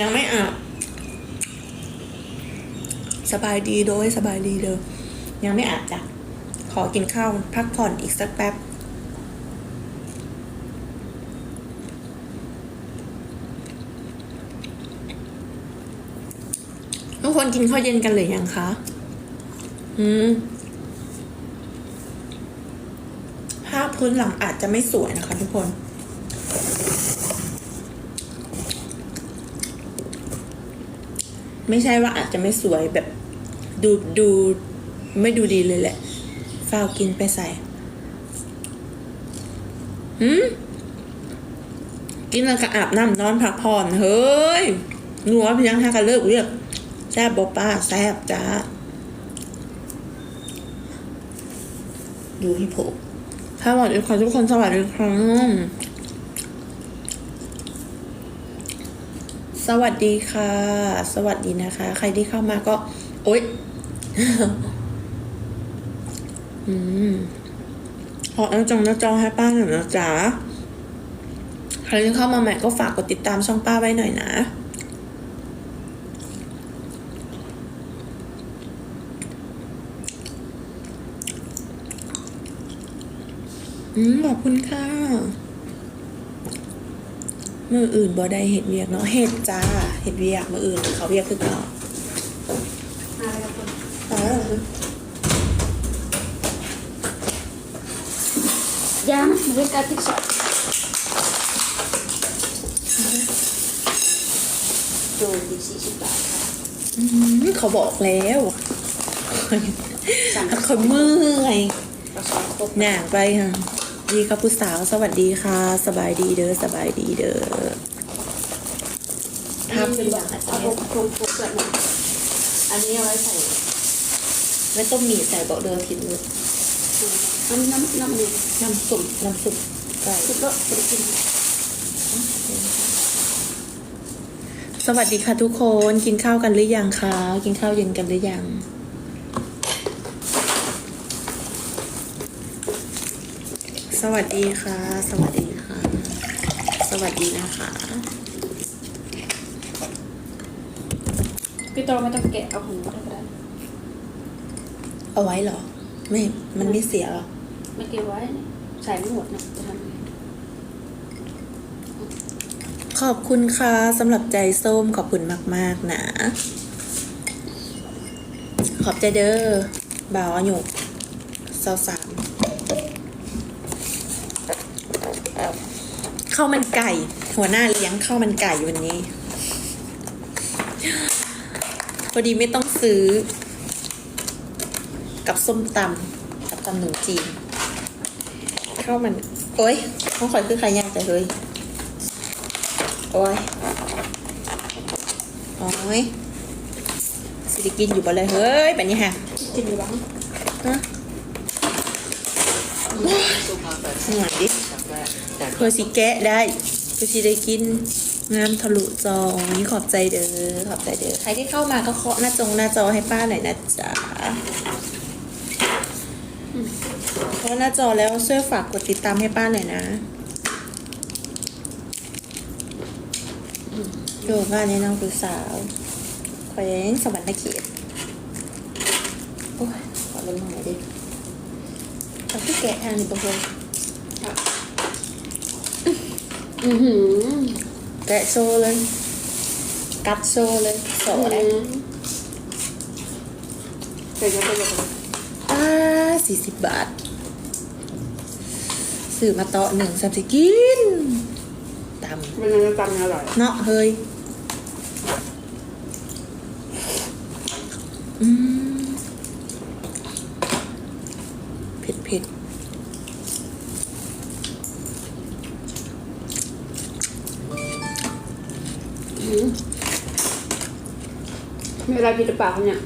ยังไม่อาบสบายดีโดยสบายดีเด้อยังไม่อาบจ้ะขอกินข้าวพักผ่อนอีกสักแป๊บทุกคนกินข้าวเย็นกันหรือยังคะ อืมภาพพื้นหลังอาจจะไม่สวยนะคะทุกคน ไม่ใช่ว่าอาจจะไม่สวยแบบดูดูไม่ดูดีเลยแหละฝ้าวกินไปใส่หืมกินแล้วก็อาบน้ำนอนพักผ่อนเฮ้ยงัวพียงห้ากันเลิกเรียกแซบบอป้าแซบจ้าดูฮิปโปสวัสดีค่ะทุกคนสวัสดีครับ สวัสดีค่ะ สวัสดีนะคะ ใครที่เข้ามาก็ โอ๊ยอืมขอเอาจองน้าจอให้ป้าหน่อยนะจ๊ะใครที่เข้ามาใหม่ก็ฝากกดติดตามช่องป้าไว้หน่อยนะอืมขอบคุณค่ะ มืออื่นบ่ได้เห็ดเวียกเนาะเห็ดจ้าเห็ดเวียกมืออื่นเขาเวียกคือเก่ามาเลยคุณอ๋อยังมันเป็นการติดสอบโดนดีสี่สิบบาทค่ะอืมเขาบอกแล้วสั่งเขาเมื่อยกระสอบครบหน่างไปค่ะ ดีครับผู้สาวสวัสดีค่ะ สบายดีเด้อสบายดีเด้อภาพเป็นอย่างไรเอาครบครบครบแบบนี้อันนี้เอาไว้ใส่ไม่ต้องมีใส่เบาะเดิมทิ้งเลยน้ำน้ำน้ำหนึ่งน้ำซุปน้ำซุปไก่คือก็เป็นกินสวัสดีค่ะทุกคนกินข้าวกันหรือยังคะกินข้าวเย็นกันหรือยัง สวัสดีค่ะ สวัสดีค่ะ สวัสดีนะคะ พี่โตไม่ต้องแกะเอาของก็ได้เอาไว้เหรอ ไม่ มันไม่เสียหรอ ไม่เก็บไว้นี่ใส่ไม่หมดนะจะทำไงขอบคุณค่ะสำหรับใจส้มขอบคุณมาก ๆ นะ ขอบใจเด้อบ่าวอายุสาวสาม ข้าวมันไก่ หัวหน้าเลี้ยงข้าวมันไก่วันนี้ พอดีไม่ต้องซื้อ กับส้มตำกับตำหนูจีนข้าวมันโอ้ยข้าวข่อยคือใครยากแต่เฮ้ยโอ้ยโอ้ยสิได้กินอยู่บ่เลยเฮ้ยแบบนี้ฮะกินอยู่บ้างฮะหน่อยดิ เพื่อสิแกะได้เพื่อสิได้กินงามทะลุจอนี่ขอบใจเด้อขอบใจเด้อใครที่เข้ามาก็เคาะหน้าจงหน้าจอให้ป้าหน่อยนะจ๊ะเคาะหน้าจอแล้วช่วยฝากกดติดตามให้ป้าหน่อยนะดูว่านี่น้องคือสาวแขวงสวรรค์เขตโอ้ยขอลงหน่อยดิเอาที่แกะทางนี่ประพง อือหือแกะโชว์เลย กัดโชว์เลยโสดอืมเดี๋ยวจะไปเลยอ่าสี่สิบบาทซื้อมาเตาะหนึ่งสับสิกินตมันจะจำอร่อยำเนาะเฮ้ยอืมเผ็ดเผ็ด มีอะไรผิดหรือเปล่าเนี่ย